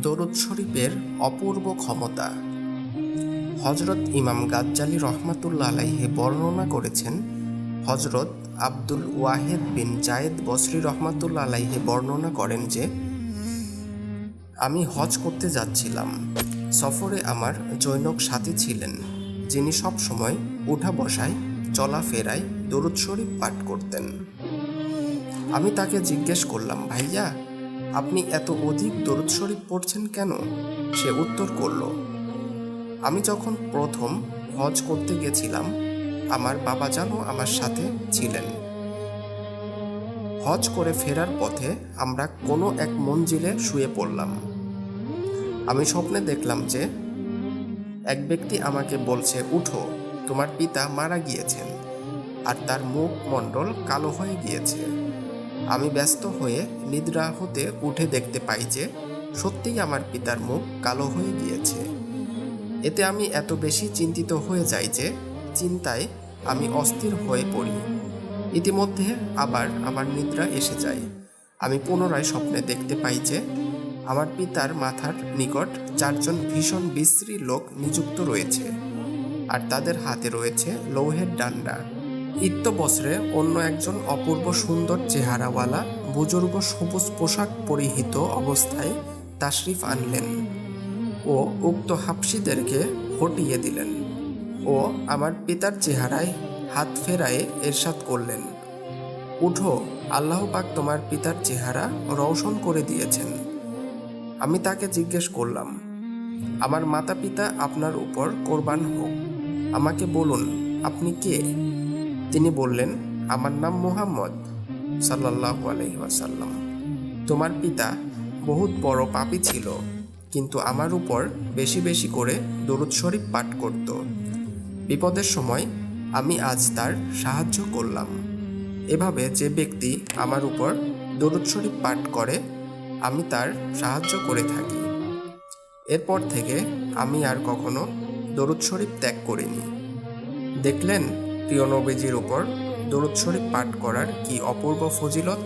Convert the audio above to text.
দরুদ শরীফের অপূর্ব ক্ষমতা। হজরত ইমাম গাজ্জালি রহমাতুল্লা আলাইহে বর্ণনা করেছেন হজরত আব্দুল ওয়াহেদ বিন জায়েদ বসরি রহমাতুল্লা আলাইহে বর্ণনা করেন যে, আমি হজ করতে যাচ্ছিলাম। সফরে আমার জৈনক সাথী ছিলেন, যিনি সব সময় উঠা বসায় চলাফেরায় দরুদ শরীফ পাঠ করতেন। আমি তাকে জিজ্ঞেস করলাম, ভাইয়া আপনি এত অধিক দরুদ শরীফ পড়ছেন কেন? সে উত্তর করল, আমি যখন প্রথম হজ করতে গেছিলাম, আমার বাবা জানো আমার সাথে ছিলেন। হজ করে ফেরার পথে আমরা কোনো এক মঞ্জিলে শুয়ে পড়লাম। আমি স্বপ্নে দেখলাম যে এক ব্যক্তি আমাকে বলছে, উঠো, তোমার পিতা মারা গিয়েছেন, আর তার মুখ মণ্ডল কালো হয়ে গিয়েছে। আমি ব্যস্ত হয়ে নিদ্রা হতে উঠে দেখতে পাই যে সত্যিই আমার পিতার মুখ কালো হয়ে গিয়েছে। এতে আমি এত বেশি চিন্তিত হয়ে যাই যে চিন্তায় আমি অস্থির হয়ে পড়ি। ইতিমধ্যে আবার আমার নিদ্রা এসে যায়। আমি পুনরায় স্বপ্নে দেখতে পাই যে আমার পিতার মাথার নিকট চারজন ভীষণ বিশ্রী লোক নিযুক্ত রয়েছে। আর তাদের হাতে রয়েছে লৌহের ডান্ডা। ইত্য বছরে অন্য একজন অপূর্ব সুন্দর চেহারাওয়ালা বুজুর্গ সবুজ পোশাক পরিহিত অবস্থায় তাশরিফ আনলেন ও উক্ত হাফসিদেরকে হটিয়ে দিলেন ও আমার পিতার চেহারায় হাত ফেরায়ে এরশাদ করলেন। উঠো, আল্লাহ পাক তোমার পিতার চেহারা রওশন করে দিয়েছেন। আমি তাকে জিজ্ঞেস করলাম, আমার মাতা পিতা আপনার উপর কোরবান হোক। আমাকে বলুন, আপনি কে? তিনি বললেন, আমার নাম মোহাম্মদ আলাইহি ওয়াসাল্লাম। তোমার পিতা বহুত বড় পাপি ছিল, কিন্তু আমার উপর বেশি বেশি করে দরুদ শরীফ পাঠ করত। বিপদের সময় আমি আজ তার সাহায্য করলাম। এভাবে যে ব্যক্তি আমার উপর দরুদ শরীফ পাঠ করে, আমি তার সাহায্য করে থাকি। এরপর থেকে আমি আর কখনো দরুদ শরীফ ত্যাগ করিনি। দেখলেন প্রিয় নবীজির উপর দরুদ শরীফ পাঠ করার কি অপূর্ব ফজিলত?